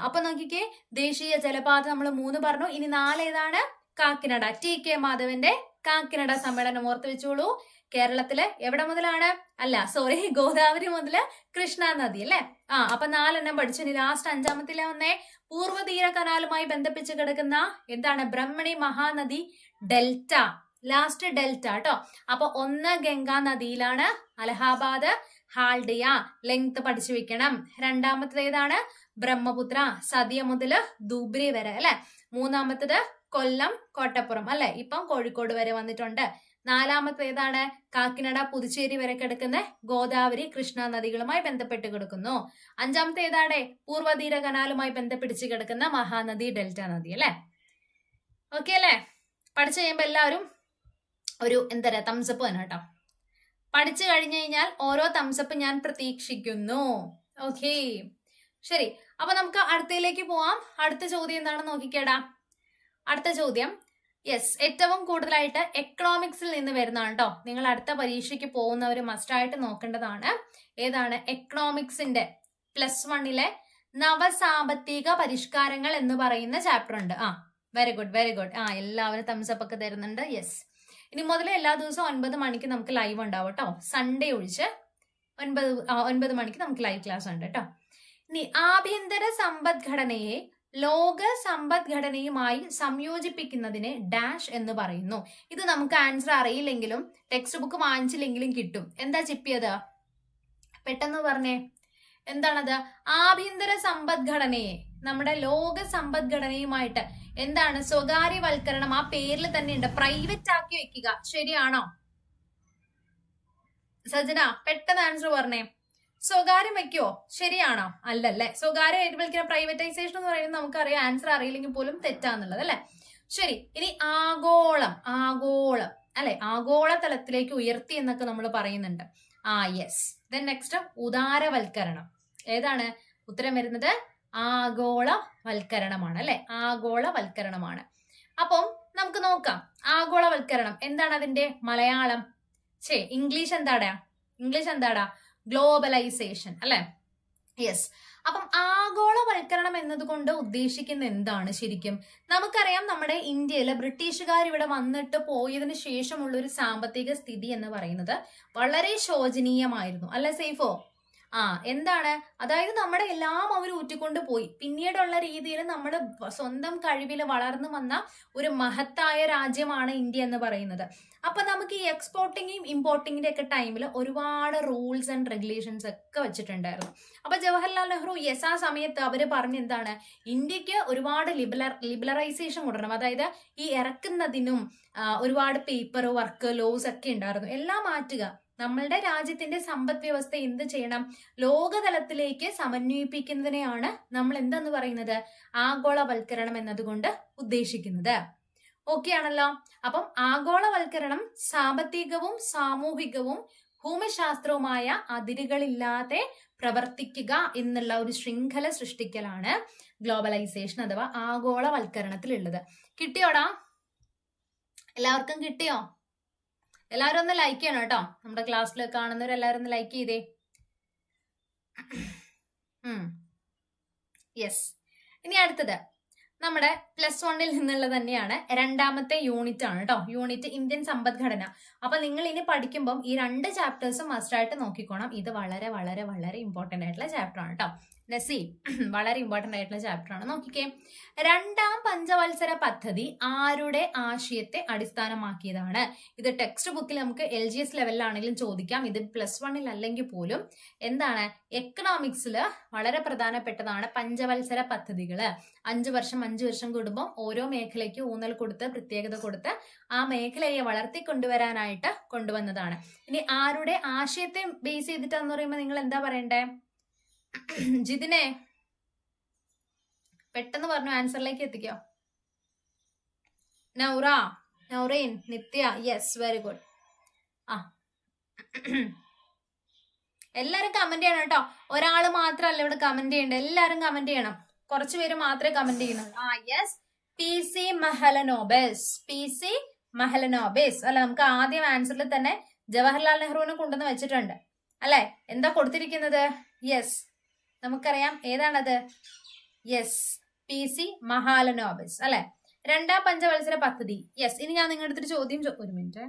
അപ്പൊ നോക്കിക്കേ. ദേശീയ ജലപാത നമ്മൾ മൂന്ന് പറഞ്ഞു. ഇനി നാലേതാണ് കാക്കിനട. ടി കെ മാധവന്റെ കാക്കിനട സമ്മേളനം. ഓർത്ത് വെച്ചോളൂ. കേരളത്തിൽ എവിടെ മുതലാണ്? അല്ല സോറി ഗോദാവരി മുതൽ കൃഷ്ണ നദി അല്ലെ? ആ അപ്പൊ നാലെണ്ണം പഠിച്ചു. ഇനി ലാസ്റ്റ് അഞ്ചാമത്തിലെ ഒന്നേ പൂർവതീര കനാലുമായി ബന്ധിപ്പിച്ച് കിടക്കുന്ന എന്താണ്? Brahmani Mahanadi delta. Last delta കേട്ടോ അപ്പൊ ഒന്ന് ഗംഗാ നദിയിലാണ് അലഹാബാദ് ഹാൾഡിയ ലെങ്ത് പഠിച്ചു വെക്കണം. രണ്ടാമത്തത് ഏതാണ്? ബ്രഹ്മപുത്ര സതിയ മുതൽ ധൂബ്രി വരെ അല്ലെ? മൂന്നാമത്തത് കൊല്ലം കോട്ടപ്പുറം അല്ലെ? ഇപ്പം കോഴിക്കോട് വരെ വന്നിട്ടുണ്ട്. നാലാമത്തെ ഏതാണ്? കാക്കിനട പുതുച്ചേരി വരെ കിടക്കുന്ന ഗോദാവരി കൃഷ്ണ നദികളുമായി ബന്ധപ്പെട്ട് കിടക്കുന്നു. അഞ്ചാമത്തെ ഏതാണ്? പൂർവതീര കനാലുമായി ബന്ധപ്പെടിച്ച് കിടക്കുന്ന മഹാനദി ഡെൽറ്റ നദി അല്ലെ? ഓക്കെ അല്ലേ? പഠിച്ചു കഴിയുമ്പോ എല്ലാവരും ഒരു എന്താ പറയാ തംസപ്പ് തന്നെ കേട്ടോ. പഠിച്ചു കഴിഞ്ഞു കഴിഞ്ഞാൽ ഓരോ തംസപ്പ് ഞാൻ പ്രതീക്ഷിക്കുന്നു. ഓക്കെ ശരി. അപ്പൊ നമുക്ക് അടുത്തയിലേക്ക് പോവാം. അടുത്ത ചോദ്യം എന്താണെന്ന് നോക്കിക്കേടാ. അടുത്ത ചോദ്യം. യെസ് ഏറ്റവും കൂടുതലായിട്ട് എക്കണോമിക്സിൽ നിന്ന് വരുന്നതാണ് കേട്ടോ നിങ്ങൾ അടുത്ത പരീക്ഷയ്ക്ക് പോകുന്നവർ മസ്റ്റായിട്ട് നോക്കേണ്ടതാണ്. ഏതാണ്? എക്കണോമിക്സിന്റെ പ്ലസ് വണ്ണിലെ നവസാമ്പത്തിക പരിഷ്കാരങ്ങൾ എന്ന് പറയുന്ന ചാപ്റ്റർ ഉണ്ട്. ആ വെരി ഗുഡ് വെരി ഗുഡ് ആ എല്ലാവരും തംസപ്പ് ഒക്കെ തരുന്നുണ്ട്. യെസ് ഇനി മുതൽ എല്ലാ ദിവസവും ഒൻപത് മണിക്ക് നമുക്ക് ലൈവ് ഉണ്ടാവും കേട്ടോ സൺഡേ ഒഴിച്ച് ഒൻപത് ഒൻപത് മണിക്ക് നമുക്ക് ലൈവ് ക്ലാസ് ഉണ്ട് കേട്ടോ ഇനി ആഭ്യന്തര സമ്പദ്ഘടനയെ ലോക സമ്പദ്ഘടനയുമായി സംയോജിപ്പിക്കുന്നതിനെ ഡാഷ് എന്ന് പറയുന്നു. ഇത് നമുക്ക് ആൻസർ അറിയില്ലെങ്കിലും ടെക്സ്റ്റ് ബുക്ക് വാങ്ങിച്ചില്ലെങ്കിലും കിട്ടും. എന്താ ചിപ്പിയത് പെട്ടെന്ന് പറഞ്ഞേ. എന്താണത്? ആഭ്യന്തര സമ്പദ്ഘടനയെ. നമ്മുടെ ലോക സമ്പദ്ഘടനയുമായിട്ട് എന്താണ്? സ്വകാര്യവൽക്കരണം ആ പേരിൽ തന്നെ ഉണ്ട്. പ്രൈവറ്റ് ആക്കി വെക്കുക ശരിയാണോ? സജന പെട്ടെന്ന് ആൻസർ പറഞ്ഞേ. സ്വകാര്യം വെക്കോ? ശരിയാണോ? അല്ലല്ലേ? സ്വകാര്യമായിട്ട് വിളിക്കുന്ന പ്രൈവറ്റൈസേഷൻ എന്ന് പറയുന്നത് നമുക്കറിയാം. ആൻസർ അറിയില്ലെങ്കിൽ പോലും തെറ്റാന്നുള്ളത് അല്ലെ? ശരി ഇനി ആഗോളം ആഗോളം അല്ലെ? ആഗോള തലത്തിലേക്ക് ഉയർത്തി എന്നൊക്കെ നമ്മൾ പറയുന്നുണ്ട്. ആ യെസ് ദെൻ നെക്സ്റ്റ് ഉദാരവൽക്കരണം. ഏതാണ്? ഉത്തരം വരുന്നത് ആഗോളവൽക്കരണമാണ് അല്ലെ? ആഗോളവൽക്കരണമാണ്. അപ്പം നമുക്ക് നോക്കാം. ആഗോളവൽക്കരണം. എന്താണ് അതിന്റെ മലയാളം? ഛേ ഇംഗ്ലീഷ് എന്താടാ? ഇംഗ്ലീഷ് എന്താടാ? ഗ്ലോബലൈസേഷൻ അല്ലെ? യെസ് അപ്പം ആഗോളവൽക്കരണം എന്നതുകൊണ്ട് ഉദ്ദേശിക്കുന്ന എന്താണ് ശരിക്കും? നമുക്കറിയാം നമ്മുടെ ഇന്ത്യയിൽ ബ്രിട്ടീഷുകാർ ഇവിടെ വന്നിട്ട് പോയതിന് ശേഷമുള്ള ഒരു സാമ്പത്തിക സ്ഥിതി എന്ന് പറയുന്നത് വളരെ ശോചനീയമായിരുന്നു. അല്ലെ സേഫോ ആ എന്താണ്? അതായത് നമ്മുടെ എല്ലാം അവർ ഊറ്റിക്കൊണ്ട് പോയി. പിന്നീടുള്ള രീതിയിൽ നമ്മൾ സ്വന്തം കഴിവിൽ വളർന്നു വന്ന ഒരു മഹത്തായ രാജ്യമാണ് ഇന്ത്യ എന്ന് പറയുന്നത്. അപ്പൊ നമുക്ക് ഈ എക്സ്പോർട്ടിങ്ങും ഇമ്പോർട്ടിങ്ങിന്റെ ഒക്കെ ടൈമിൽ ഒരുപാട് റൂൾസ് ആൻഡ് റെഗുലേഷൻസ് ഒക്കെ വെച്ചിട്ടുണ്ടായിരുന്നു. അപ്പൊ ജവഹർലാൽ നെഹ്റു യെസ് ആ സമയത്ത് അവർ പറഞ്ഞ എന്താണ്? ഇന്ത്യയ്ക്ക് ഒരുപാട് ലിബലർ ലിബറലൈസേഷൻ കൊടുക്കണം. അതായത് ഈ ഇറക്കുന്നതിനും ഒരുപാട് പേപ്പർ വർക്ക് ലോസ് ഒക്കെ ഉണ്ടായിരുന്നു. എല്ലാം മാറ്റുക. നമ്മളുടെ രാജ്യത്തിന്റെ സമ്പദ് വ്യവസ്ഥ എന്ത് ചെയ്യണം? ലോകതലത്തിലേക്ക് സമന്വയിപ്പിക്കുന്നതിനെയാണ് നമ്മൾ എന്തെന്ന് പറയുന്നത്? ആഗോളവൽക്കരണം എന്നതുകൊണ്ട് ഉദ്ദേശിക്കുന്നത്. ഓക്കെ ആണല്ലോ? അപ്പം ആഗോളവൽക്കരണം സാമ്പത്തികവും സാമൂഹികവും ഭൂമിശാസ്ത്രവുമായ അതിരുകളില്ലാതെ പ്രവർത്തിക്കുക എന്നുള്ള ഒരു ശൃംഖല സൃഷ്ടിക്കലാണ് ഗ്ലോബലൈസേഷൻ അഥവാ ആഗോളവൽക്കരണത്തിലുള്ളത്. കിട്ടിയോടാ? എല്ലാവർക്കും കിട്ടിയോ? എല്ലാവരും ഒന്ന് ലൈക്ക് ചെയ്യണം കേട്ടോ. നമ്മുടെ ക്ലാസ്സിൽ കാണുന്നവരെല്ലാവരും ഒന്ന് ലൈക്ക് ചെയ്തേ. യെസ് ഇനി അടുത്തത്. നമ്മുടെ പ്ലസ് വണ്ണിൽ നിന്നുള്ള തന്നെയാണ് രണ്ടാമത്തെ യൂണിറ്റ് ആണ് കേട്ടോ. യൂണിറ്റ് ഇന്ത്യൻ സമ്പദ്ഘടന. അപ്പൊ നിങ്ങൾ ഇനി പഠിക്കുമ്പോൾ ഈ രണ്ട് ചാപ്റ്റേഴ്സും മസ്റ്റായിട്ട് നോക്കിക്കോണം. ഇത് വളരെ വളരെ വളരെ ഇമ്പോർട്ടന്റ് ആയിട്ടുള്ള ചാപ്റ്റർ ആണ് കേട്ടോ. നസി വളരെ ഇമ്പോർട്ടന്റ് ആയിട്ടുള്ള ചാപ്റ്റർ ആണ്. നോക്കിക്കേ. രണ്ടാം പഞ്ചവത്സര പദ്ധതി ആരുടെ ആശയത്തെ അടിസ്ഥാനമാക്കിയതാണ്? ഇത് ടെക്സ്റ്റ് ബുക്കിൽ നമുക്ക് എൽ ജി എസ് ലെവലിലാണെങ്കിലും ചോദിക്കാം. ഇത് പ്ലസ് വണ്ണിൽ അല്ലെങ്കിൽ പോലും എന്താണ്? എക്കണോമിക്സിൽ വളരെ പ്രധാനപ്പെട്ടതാണ് പഞ്ചവത്സര പദ്ധതികൾ. അഞ്ചു വർഷം അഞ്ചു വർഷം കൂടുമ്പോൾ ഓരോ മേഖലയ്ക്ക് ഊന്നൽ കൊടുത്ത് പ്രത്യേകത കൊടുത്ത് ആ മേഖലയെ വളർത്തി കൊണ്ടുവരാനായിട്ട് കൊണ്ടുവന്നതാണ്. ഇനി ആരുടെ ആശയത്തെ ബേസ് ചെയ്തിട്ടാന്ന് പറയുമ്പോൾ നിങ്ങൾ എന്താ പറയണ്ടേ? ജിതിനെ പെട്ടെന്ന് പറഞ്ഞു ആൻസറിലേക്ക് എത്തിക്കോ? Naura Naureen Nithya yes very good. ആ. എല്ലാരും കമന്റ് ചെയ്യണം കേട്ടോ. ഒരാൾ മാത്രമല്ല ഇവിടെ കമന്റ് ചെയ്യണ്ട. എല്ലാരും കമന്റ് ചെയ്യണം. കുറച്ച് പേര് മാത്രമേ കമന്റ് ചെയ്യുന്നുള്ളൂ. ആ yes P C Mahalanobis P C Mahalanobis അല്ല നമുക്ക് ആദ്യം ആൻസറിൽ തന്നെ ജവഹർലാൽ നെഹ്റുവിനെ കൊണ്ടുവന്ന് വെച്ചിട്ടുണ്ട്. അല്ലെ? എന്താ കൊടുത്തിരിക്കുന്നത്? യെസ് നമുക്കറിയാം ഏതാണത്? യെസ് പി സി മഹാലനോബിസ് അല്ലെ? രണ്ടാം പഞ്ചവത്സര പദ്ധതി. യെസ് ഇനി ഞാൻ നിങ്ങളുടെ അടുത്തൊരു ചോദ്യം ഒരു മിനിറ്റ്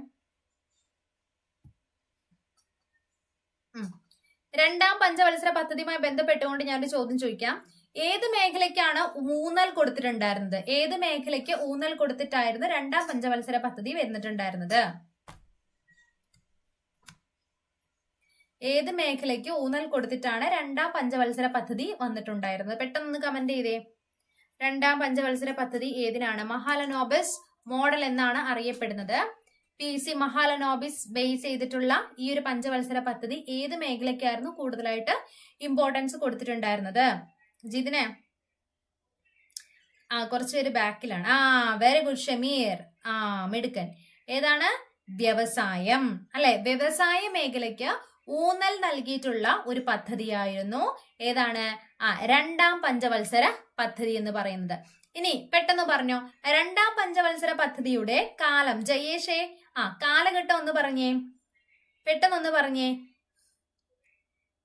രണ്ടാം പഞ്ചവത്സര പദ്ധതിയുമായി ബന്ധപ്പെട്ടുകൊണ്ട് ഞാനൊരു ചോദ്യം ചോദിക്കാം. ഏത് മേഖലയ്ക്കാണ് ഊന്നൽ കൊടുത്തിട്ടുണ്ടായിരുന്നത്? ഏത് മേഖലയ്ക്ക് ഊന്നൽ കൊടുത്തിട്ടായിരുന്നു രണ്ടാം പഞ്ചവത്സര പദ്ധതി വന്നിട്ടുണ്ടായിരുന്നത്? ഏത് മേഖലയ്ക്ക് ഊന്നൽ കൊടുത്തിട്ടാണ് രണ്ടാം പഞ്ചവത്സര പദ്ധതി വന്നിട്ടുണ്ടായിരുന്നത്? പെട്ടെന്ന് കമന്റ് ചെയ്തേ. രണ്ടാം പഞ്ചവത്സര പദ്ധതി ഏതിനാണ്? മഹാലനോബിസ് മോഡൽ എന്നാണ് അറിയപ്പെടുന്നത്. പി. സി. മഹാലനോബിസ് ബേസ് ചെയ്തിട്ടുള്ള ഈ ഒരു പഞ്ചവത്സര പദ്ധതി ഏത് മേഖലയ്ക്കായിരുന്നു കൂടുതലായിട്ട് ഇമ്പോർട്ടൻസ് കൊടുത്തിട്ടുണ്ടായിരുന്നത്? ജിതിനെ. ആ കുറച്ചുപേര് ബാക്കിലാണ് ആ വെരി ഗുഡ് ഷമീർ. ആ മിടുക്കൻ. ഏതാണ്? വ്യവസായം. അല്ലെ? വ്യവസായ മേഖലയ്ക്ക് ഊന്നൽ നൽകിയിട്ടുള്ള ഒരു പദ്ധതിയായിരുന്നു. ഏതാണ്? ആ രണ്ടാം പഞ്ചവത്സര പദ്ധതി എന്ന് പറയുന്നത്. ഇനി പെട്ടെന്ന് പറഞ്ഞോ. രണ്ടാം പഞ്ചവത്സര പദ്ധതിയുടെ കാലം ജയേഷേ ആ കാലഘട്ടം ഒന്ന് പറഞ്ഞേ. പെട്ടെന്നൊന്ന് പറഞ്ഞേ.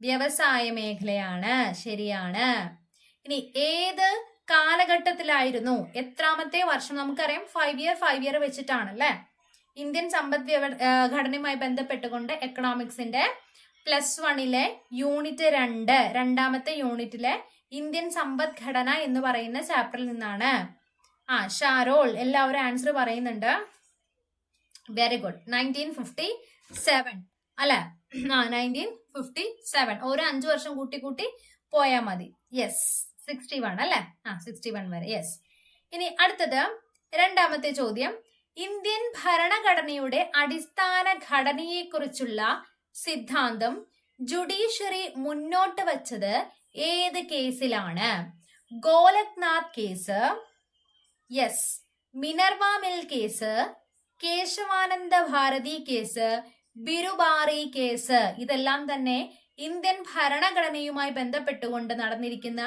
വ്യവസായ മേഖലയാണ്. ശരിയാണ്. ഇനി ഏത് കാലഘട്ടത്തിലായിരുന്നു? എത്രാമത്തെ വർഷം നമുക്കറിയാം. ഫൈവ് ഇയർ ഫൈവ് ഇയർ വെച്ചിട്ടാണല്ലേ. ഇന്ത്യൻ സമ്പദ് വ്യവ ഘടനയുമായി ബന്ധപ്പെട്ടുകൊണ്ട് എക്കണോമിക്സിന്റെ പ്ലസ് വണ്ണിലെ യൂണിറ്റ് രണ്ട് രണ്ടാമത്തെ യൂണിറ്റിലെ ഇന്ത്യൻ സമ്പദ്ഘടന എന്ന് പറയുന്ന ചാപ്റ്ററിൽ നിന്നാണ്. ആ ഷാരോൾ എല്ലാവരും ആൻസർ പറയുന്നുണ്ട്. Very good nineteen fifty seven അല്ല? ആ നയന്റീൻ ഫിഫ്റ്റി സെവൻ ഓരോ അഞ്ചു വർഷം കൂട്ടി കൂട്ടി പോയാൽ മതി. യെസ് സിക്സ്റ്റി വൺ അല്ലെ? ആ സിക്സ്റ്റി വൺ വരെ. യെസ് ഇനി അടുത്തത് രണ്ടാമത്തെ ചോദ്യം. ഇന്ത്യൻ ഭരണഘടനയുടെ അടിസ്ഥാന ഘടനയെക്കുറിച്ചുള്ള സിദ്ധാന്തം ജുഡീഷ്യറി മുന്നോട്ട് വച്ചത് ഏത് കേസിലാണ്? Golaknath case yes Minerva mill case Kesavananda Bharati case Berubari case. ഇതെല്ലാം തന്നെ ഇന്ത്യൻ ഭരണഘടനയുമായി ബന്ധപ്പെട്ടുകൊണ്ട് നടന്നിരിക്കുന്ന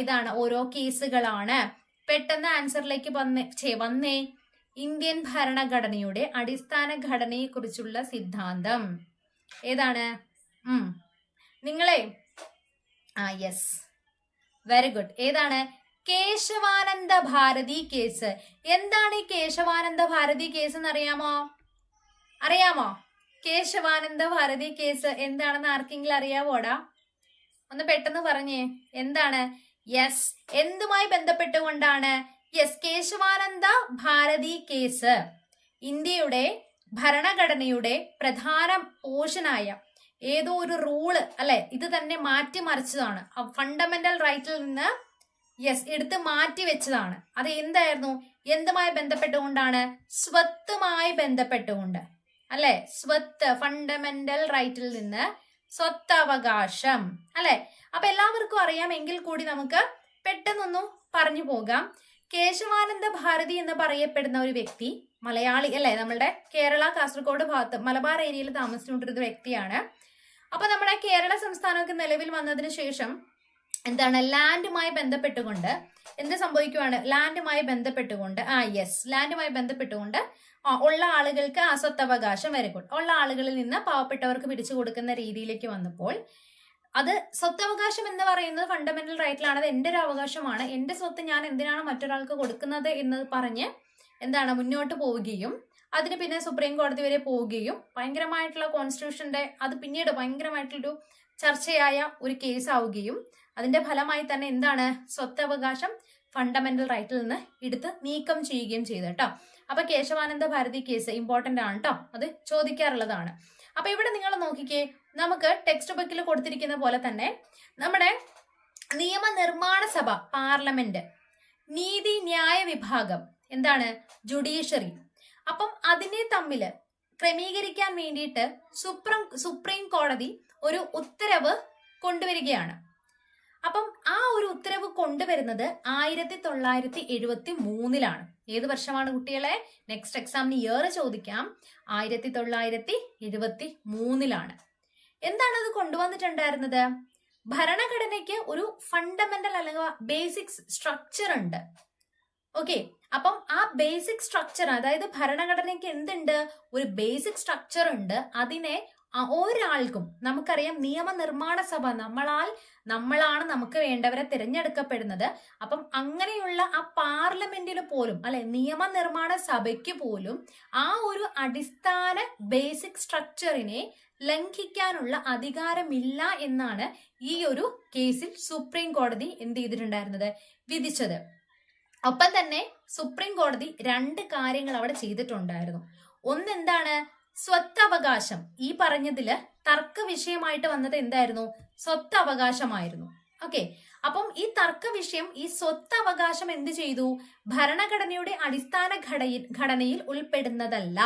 ഇതാണ് ഓരോ കേസുകളാണ്. പെട്ടെന്ന് ആൻസറിലേക്ക് വന്നേ ചേ വന്നേ. ഇന്ത്യൻ ഭരണഘടനയുടെ അടിസ്ഥാന ഘടനയെക്കുറിച്ചുള്ള സിദ്ധാന്തം. ഏതാണ്? നിങ്ങളെ? ആ യെസ് വെരി ഗുഡ് ഏതാണ്? കേശവാനന്ദ ഭാരതി കേസ്. എന്താണ് ഈ കേശവാനന്ദ ഭാരതി കേസ് എന്ന് അറിയാമോ? അറിയാമോ കേശവാനന്ദ ഭാരതി കേസ് എന്താണെന്ന് ആർക്കെങ്കിലും അറിയാവോടാ? ഒന്ന് പെട്ടെന്ന് പറഞ്ഞേ. എന്താണ്? യെസ് എന്തുമായി ബന്ധപ്പെട്ടുകൊണ്ടാണ്? Yes Kesavananda Bharati case. ഇന്ത്യയുടെ ഭരണഘടനയുടെ പ്രധാന പോഷനായ ഏതോ ഒരു റൂൾ അല്ലെ ഇത് തന്നെ മാറ്റിമറിച്ചതാണ്. ഫണ്ടമെന്റൽ റൈറ്റിൽ നിന്ന് യെസ് എടുത്ത് മാറ്റി വെച്ചതാണ്. അത് എന്തായിരുന്നു? എന്തുമായി ബന്ധപ്പെട്ടുകൊണ്ടാണ്? സ്വത്തുമായി ബന്ധപ്പെട്ടുകൊണ്ട്. അല്ലെ? സ്വത്ത് ഫണ്ടമെന്റൽ റൈറ്റിൽ നിന്ന് സ്വത്തവകാശം. അല്ലെ? അപ്പൊ എല്ലാവർക്കും അറിയാം എങ്കിൽ കൂടി നമുക്ക് പെട്ടെന്നൊന്നും പറഞ്ഞു പോകാം. കേശവാനന്ദ ഭാരതി എന്ന് പറയപ്പെടുന്ന ഒരു വ്യക്തി മലയാളി അല്ലെ? നമ്മളുടെ കേരള കാസർഗോഡ് ഭാഗത്ത് മലബാർ ഏരിയയിൽ താമസിച്ചുകൊണ്ടിരുന്ന വ്യക്തിയാണ്. അപ്പൊ നമ്മുടെ കേരള സംസ്ഥാനമൊക്കെ നിലവിൽ വന്നതിന് ശേഷം എന്താണ് ലാൻഡുമായി ബന്ധപ്പെട്ടുകൊണ്ട് എന്ത് സംഭവിക്കുവാണ്? ലാൻഡുമായി ബന്ധപ്പെട്ടുകൊണ്ട് ആ യെസ് ലാൻഡുമായി ബന്ധപ്പെട്ടുകൊണ്ട് ഉള്ള ആളുകൾക്ക് ആ സ്വത്തവകാശം വെരി ഗുഡ് ഉള്ള ആളുകളിൽ നിന്ന് പാവപ്പെട്ടവർക്ക് പിടിച്ചു കൊടുക്കുന്ന രീതിയിലേക്ക് വന്നപ്പോൾ അത് സ്വത്തവകാശം എന്ന് പറയുന്നത് ഫണ്ടമെന്റൽ റൈറ്റിലാണ് അത് എന്റെ ഒരു അവകാശമാണ് എന്റെ സ്വത്ത് ഞാൻ എന്തിനാണ് മറ്റൊരാൾക്ക് കൊടുക്കുന്നത് എന്ന് പറഞ്ഞ് എന്താണ് മുന്നോട്ട് പോവുകയും അതിന് പിന്നെ സുപ്രീം കോടതി വരെ പോവുകയും ഭയങ്കരമായിട്ടുള്ള കോൺസ്റ്റിറ്റ്യൂഷന്റെ അത് പിന്നീട് ഭയങ്കരമായിട്ടുള്ളൊരു ചർച്ചയായ ഒരു കേസ് ആവുകയും അതിന്റെ ഫലമായി തന്നെ എന്താണ് സ്വത്തവകാശം ഫണ്ടമെന്റൽ റൈറ്റിൽ നിന്ന് എടുത്ത് നീക്കം ചെയ്യുകയും ചെയ്തു കേട്ടോ. അപ്പൊ കേശവാനന്ദ ഭാരതി കേസ് ഇമ്പോർട്ടന്റ് ആണ് കേട്ടോ അത് ചോദിക്കാറുള്ളതാണ്. അപ്പൊ ഇവിടെ നിങ്ങൾ നോക്കിക്കേ നമുക്ക് ടെക്സ്റ്റ് ബുക്കിൽ കൊടുത്തിരിക്കുന്ന പോലെ തന്നെ നമ്മുടെ നിയമനിർമ്മാണ സഭ പാർലമെന്റ് നീതി ന്യായ വിഭാഗം എന്താണ്? ജുഡീഷ്യറി അപ്പം അതിനെ തമ്മിൽ ക്രമീകരിക്കാൻ വേണ്ടിയിട്ട് സുപ്രം സുപ്രീം കോടതി ഒരു ഉത്തരവ് കൊണ്ടുവരികയാണ്. അപ്പം ആ ഒരു ഉത്തരവ് കൊണ്ടുവരുന്നത് ആയിരത്തി തൊള്ളായിരത്തി എഴുപത്തി മൂന്നിലാണ് ഏത് വർഷമാണ് കുട്ടികളെ? നെക്സ്റ്റ് എക്സാമിന് ഇയർ ചോദിക്കാം. ആയിരത്തി തൊള്ളായിരത്തി എഴുപത്തി മൂന്നിലാണ് എന്താണ് അത് കൊണ്ടുവന്നിട്ടുണ്ടായിരുന്നത്? ഭരണഘടനയ്ക്ക് ഒരു ഫണ്ടമെന്റൽ അല്ലെങ്കിൽ ബേസിക്സ് സ്ട്രക്ചർ ഉണ്ട്. ഓക്കെ അപ്പം ആ ബേസിക് സ്ട്രക്ചർ അതായത് ഭരണഘടനയ്ക്ക് എന്തുണ്ട്? ഒരു ബേസിക് സ്ട്രക്ചർ ഉണ്ട്. അതിനെ ഒരാൾക്കും നമുക്കറിയാം നിയമനിർമ്മാണ സഭ നമ്മളാൽ നമ്മളാണ് നമുക്ക് വേണ്ടവരെ തിരഞ്ഞെടുക്കപ്പെടുന്നത്. അപ്പം അങ്ങനെയുള്ള ആ പാർലമെന്റിന് പോലും അല്ലെ നിയമനിർമ്മാണ സഭയ്ക്ക് പോലും ആ ഒരു അടിസ്ഥാന ബേസിക് സ്ട്രക്ചറിനെ ലംഘിക്കാനുള്ള അധികാരമില്ല എന്നാണ് ഈ ഒരു കേസിൽ സുപ്രീം കോടതി എന്ത് ചെയ്തിട്ടുണ്ടായിരുന്നത്? വിധിച്ചത്. ഒപ്പം തന്നെ സുപ്രീം കോടതി രണ്ട് കാര്യങ്ങൾ അവിടെ ചെയ്തിട്ടുണ്ടായിരുന്നു. ഒന്ന് ഒന്നെന്താണ് സ്വത്തവകാശം. ഈ പറഞ്ഞതിൽ തർക്ക വിഷയമായിട്ട് വന്നത് എന്തായിരുന്നു? സ്വത്ത് അവകാശമായിരുന്നു ഓക്കെ അപ്പം ഈ തർക്ക വിഷയം ഈ സ്വത്ത് അവകാശം എന്ത് ചെയ്തു? ഭരണഘടനയുടെ അടിസ്ഥാന ഘടയിൽ ഘടനയിൽ ഉൾപ്പെടുന്നതല്ല.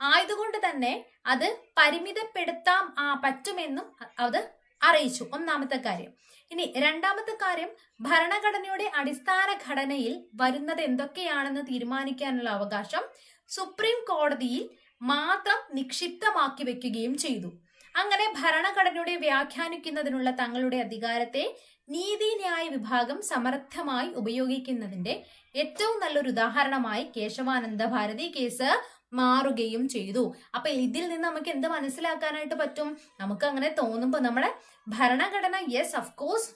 ആയതുകൊണ്ട് തന്നെ അത് പരിമിതപ്പെടുത്താം ആ പറ്റുമെന്നും അത് അറിയിച്ചു. ഒന്നാമത്തെ കാര്യം. ഇനി രണ്ടാമത്തെ കാര്യം ഭരണഘടനയുടെ അടിസ്ഥാന ഘടനയിൽ വരുന്നത് എന്തൊക്കെയാണെന്ന് തീരുമാനിക്കാനുള്ള അവകാശം സുപ്രീം കോടതിയിൽ മാത്രം നിക്ഷിപ്തമാക്കി വെക്കുകയും ചെയ്തു. അങ്ങനെ ഭരണഘടനയുടെ വ്യാഖ്യാനിക്കുന്നതിനുള്ള തങ്ങളുടെ അധികാരത്തെ നീതിന്യായ വിഭാഗം സമർത്ഥമായി ഉപയോഗിക്കുന്നതിന്റെ ഏറ്റവും നല്ലൊരു ഉദാഹരണമായി കേശവാനന്ദ ഭാരതി കേസ് മാറുകയും ചെയ്തു. അപ്പൊ ഇതിൽ നിന്ന് നമുക്ക് എന്ത് മനസ്സിലാക്കാനായിട്ട് പറ്റും? നമുക്ക് അങ്ങനെ തോന്നുമ്പോൾ നമ്മുടെ ഭരണഘടന യെസ് ഓഫ് കോഴ്സ്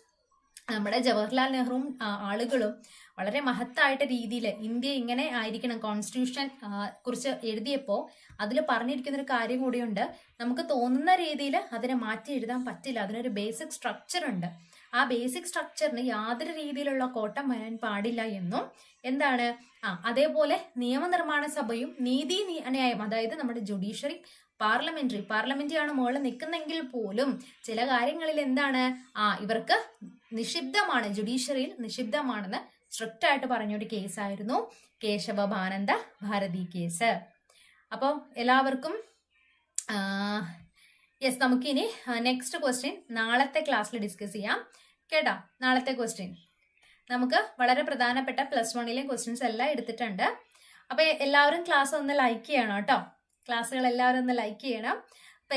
നമ്മുടെ ജവഹർലാൽ നെഹ്റുവും ആളുകളും വളരെ മഹത്തായിട്ട് രീതിയിൽ ഇന്ത്യ ഇങ്ങനെ ആയിരിക്കണം. കോൺസ്റ്റിറ്റ്യൂഷൻ കുറിച്ച് എഴുതിയപ്പോൾ അതിൽ പറഞ്ഞിരിക്കുന്ന ഒരു കാര്യം കൂടിയുണ്ട്. നമുക്ക് തോന്നുന്ന രീതിയിൽ അതിനെ മാറ്റി എഴുതാൻ പറ്റില്ല. അതിനൊരു ബേസിക് സ്ട്രക്ചർ ഉണ്ട്. ആ ബേസിക് സ്ട്രക്ചറിന് യാതൊരു രീതിയിലുള്ള കോട്ടം വരാൻ പാടില്ല എന്നും എന്താണ്? ആ അതേപോലെ നിയമനിർമ്മാണ സഭയും നീതി അന്യായം ന്യായം അതായത് നമ്മുടെ ജുഡീഷ്യറി പാർലമെന്ററി പാർലമെന്ററി ആണ് മുകളിൽ നിൽക്കുന്നെങ്കിൽ പോലും ചില കാര്യങ്ങളിൽ എന്താണ്? ആ ഇവർക്ക് നിഷിബ്ധമാണ് ജുഡീഷ്യറിയിൽ നിഷിബ്ധമാണെന്ന് സ്ട്രിക്റ്റ് ആയിട്ട് പറഞ്ഞൊരു കേസായിരുന്നു കേശവ ഭാനന്ദ ഭാരതി കേസ്. അപ്പോൾ എല്ലാവർക്കും യെസ് നമുക്കിനി നെക്സ്റ്റ് ക്വസ്റ്റ്യൻ നാളത്തെ ക്ലാസ്സിൽ ഡിസ്കസ് ചെയ്യാം. കേട്ടോ? നാളത്തെ ക്വസ്റ്റ്യൻ നമുക്ക് വളരെ പ്രധാനപ്പെട്ട പ്ലസ് വണ്ണിലെ ക്വസ്റ്റ്യൻസ് എല്ലാം എടുത്തിട്ടുണ്ട്. അപ്പോൾ എല്ലാവരും ക്ലാസ് ഒന്ന് ലൈക്ക് ചെയ്യണം കേട്ടോ. ക്ലാസ്സുകൾ എല്ലാവരും ഒന്ന് ലൈക്ക് ചെയ്യണം.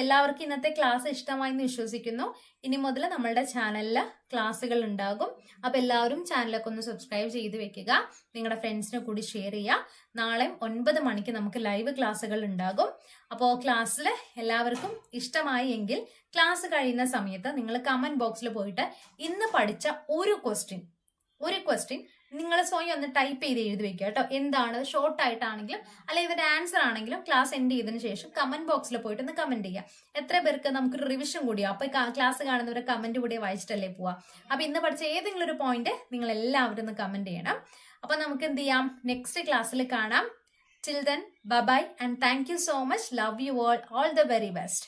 എല്ലാവർക്കും ഇന്നത്തെ ക്ലാസ് ഇഷ്ടമായി എന്ന് വിശ്വസിക്കുന്നു. ഇനി മുതൽ നമ്മളുടെ ചാനലിൽ ക്ലാസ്സുകൾ ഉണ്ടാകും. അപ്പോൾ എല്ലാവരും ചാനലൊക്കെ ഒന്ന് സബ്സ്ക്രൈബ് ചെയ്ത് വെക്കുക. നിങ്ങളുടെ ഫ്രണ്ട്സിനെ കൂടി ഷെയർ ചെയ്യുക. നാളെ ഒൻപത് മണിക്ക് നമുക്ക് ലൈവ് ക്ലാസ്സുകൾ ഉണ്ടാകും. അപ്പോൾ ക്ലാസ്സിൽ എല്ലാവർക്കും ഇഷ്ടമായി എങ്കിൽ ക്ലാസ് കഴിയുന്ന സമയത്ത് നിങ്ങൾ കമന്റ് ബോക്സിൽ പോയിട്ട് ഇന്ന് പഠിച്ച ഒരു ക്വസ്റ്റ്യൻ ഒരു ക്വസ്റ്റ്യൻ നിങ്ങൾ സ്വയം ഒന്ന് ടൈപ്പ് ചെയ്ത് എഴുതി വെക്കുക കേട്ടോ. എന്താണ്? ഷോർട്ട് ആയിട്ടാണെങ്കിലും അല്ലെങ്കിൽ ഇതിന്റെ ആൻസർ ആണെങ്കിലും ക്ലാസ് എൻഡ് ചെയ്തതിനു ശേഷം കമന്റ് ബോക്സിൽ പോയിട്ട് ഒന്ന് കമന്റ് ചെയ്യുക. എത്ര പേർക്ക് നമുക്ക് റിവിഷൻ കൂടിയോ അപ്പൊ ക്ലാസ് കാണുന്നവരെ കമന്റ് കൂടി വായിച്ചിട്ടല്ലേ പോവാ അപ്പൊ ഇന്ന് പഠിച്ച ഏതെങ്കിലും ഒരു പോയിന്റ് നിങ്ങൾ എല്ലാവരും ഒന്ന് കമന്റ് ചെയ്യണം. അപ്പൊ നമുക്ക് എന്ത് ചെയ്യാം? നെക്സ്റ്റ് ക്ലാസ്സിൽ കാണാം. Till then bye and thank you so much love you all all the very best